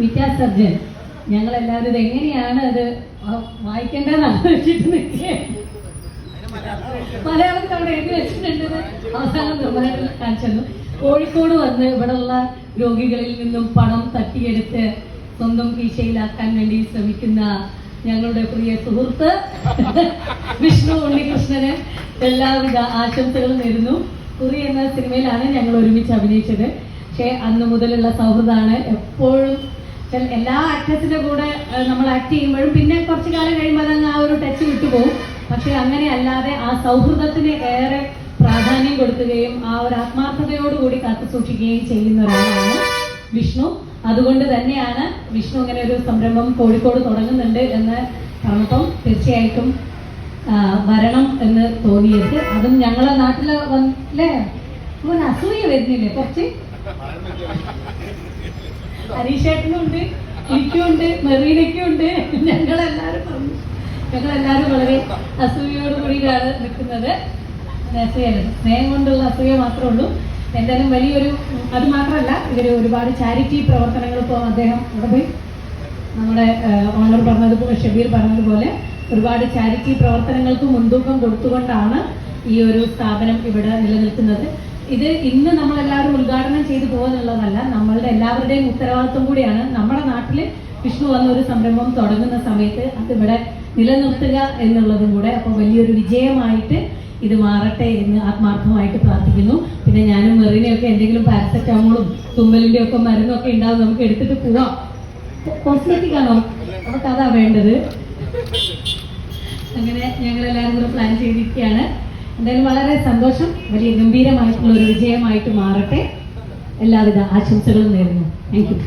വിദ്യാസർജൻ ഞങ്ങൾ എല്ലാവരും ഇത് എങ്ങനെയാണ് അത് വായിക്കേണ്ടതെന്ന് ആലോചിച്ചിട്ട് മലയാളത്തിൽ അവിടെ എഴുതി വെച്ചിട്ടുണ്ട്. അവസാനം നിർമ്മലത്തിൽ കാണിച്ചു കോഴിക്കോട് വന്ന് ഇവിടെയുള്ള രോഗികളിൽ നിന്നും പണം തട്ടിയെടുത്ത് സ്വന്തം കീശയിലാക്കാൻ വേണ്ടി ശ്രമിക്കുന്ന ഞങ്ങളുടെ പ്രിയ സുഹൃത്ത് വിഷ്ണു ഉണ്ണികൃഷ്ണന് എല്ലാവിധ ആശംസകളും നേരുന്നു. കുറി എന്ന സിനിമയിലാണ് ഞങ്ങൾ ഒരുമിച്ച് അഭിനയിച്ചത്. പക്ഷേ അന്ന് മുതലുള്ള സൗഹൃദമാണ് എപ്പോഴും എല്ലാ ആക്ടേഴ്സിന്റെ കൂടെ നമ്മൾ ആക്ട് ചെയ്യുമ്പോഴും പിന്നെ കുറച്ചു കാലം കഴിയുമ്പോൾ അതങ്ങ് ആ ഒരു ടച്ച് വിട്ടുപോകും പക്ഷെ അങ്ങനെ അല്ലാതെ ആ സൗഹൃദത്തിന് ഏറെ പ്രാധാന്യം കൊടുക്കുകയും ആ ഒരു ആത്മാർത്ഥതയോടുകൂടി കാത്തു സൂക്ഷിക്കുകയും ചെയ്യുന്ന ഒരാളാണ് വിഷ്ണു. അതുകൊണ്ട് തന്നെയാണ് വിഷ്ണു അങ്ങനെ ഒരു സംരംഭം കോഴിക്കോട് തുടങ്ങുന്നുണ്ട് എന്ന് പറഞ്ഞപ്പം തീർച്ചയായിട്ടും വരണം എന്ന് തോന്നിയത്. അതും ഞങ്ങളെ നാട്ടിൽ വന്നില്ലേ അസൂയ വരുന്നില്ലേ കുറച്ച്? ഹരീഷേട്ടനുണ്ട് എനിക്കുണ്ട് മെറീനയ്ക്കുണ്ട്. ഞങ്ങളെല്ലാവരും പറഞ്ഞു. ഞങ്ങളെല്ലാവരും വളരെ അസൂയയോട് നിൽക്കുന്നത്. സ്നേഹം കൊണ്ടുള്ള അസൂയ മാത്രമേ ഉള്ളൂ. എന്തായാലും വലിയൊരു അത് മാത്രമല്ല ഇവർ ഒരുപാട് ചാരിറ്റി പ്രവർത്തനങ്ങൾ ഇപ്പോൾ അദ്ദേഹം ഇവിടെ പോയി നമ്മുടെ ഓണർ പറഞ്ഞതുപോലെ ഷബീർ പറഞ്ഞതുപോലെ ഒരുപാട് ചാരിറ്റി പ്രവർത്തനങ്ങൾക്ക് മുൻതൂക്കം കൊടുത്തുകൊണ്ടാണ് ഈ ഒരു സ്ഥാപനം ഇവിടെ നിലനിൽക്കുന്നത്. ഇത് ഇന്ന് നമ്മളെല്ലാവരും ഉദ്ഘാടനം ചെയ്തു പോകുന്നുള്ളതല്ല നമ്മളുടെ എല്ലാവരുടെയും ഉത്തരവാദിത്വം കൂടിയാണ്. നമ്മുടെ നാട്ടിൽ വിഷ്ണു വന്ന ഒരു സംരംഭം തുടങ്ങുന്ന സമയത്ത് അത് ഇവിടെ നിലനിർത്തുക എന്നുള്ളതും കൂടെ അപ്പോൾ വലിയൊരു വിജയമായിട്ട് ഇത് മാറട്ടെ എന്ന് ആത്മാർത്ഥമായിട്ട് പ്രാർത്ഥിക്കുന്നു. പിന്നെ ഞാനും മെറിനെയൊക്കെ എന്തെങ്കിലും പാരസെറ്റാമോളും തുമ്മലിന്റെ ഒക്കെ മരുന്നൊക്കെ ഉണ്ടാവും നമുക്ക് എടുത്തിട്ട് പോവാം. കോസ്മെറ്റിക് ആണോ നമുക്ക് അതാ വേണ്ടത്. അങ്ങനെ ഞങ്ങൾ എല്ലാവരും കൂടെ പ്ലാൻ ചെയ്തിരിക്കുകയാണ്. എന്തായാലും വളരെ സന്തോഷം. വലിയ ഗംഭീരമായിട്ടുള്ള ഒരു വിജയമായിട്ട് മാറട്ടെ. എല്ലാവിധ ആശംസകളും നേരുന്നു. താങ്ക്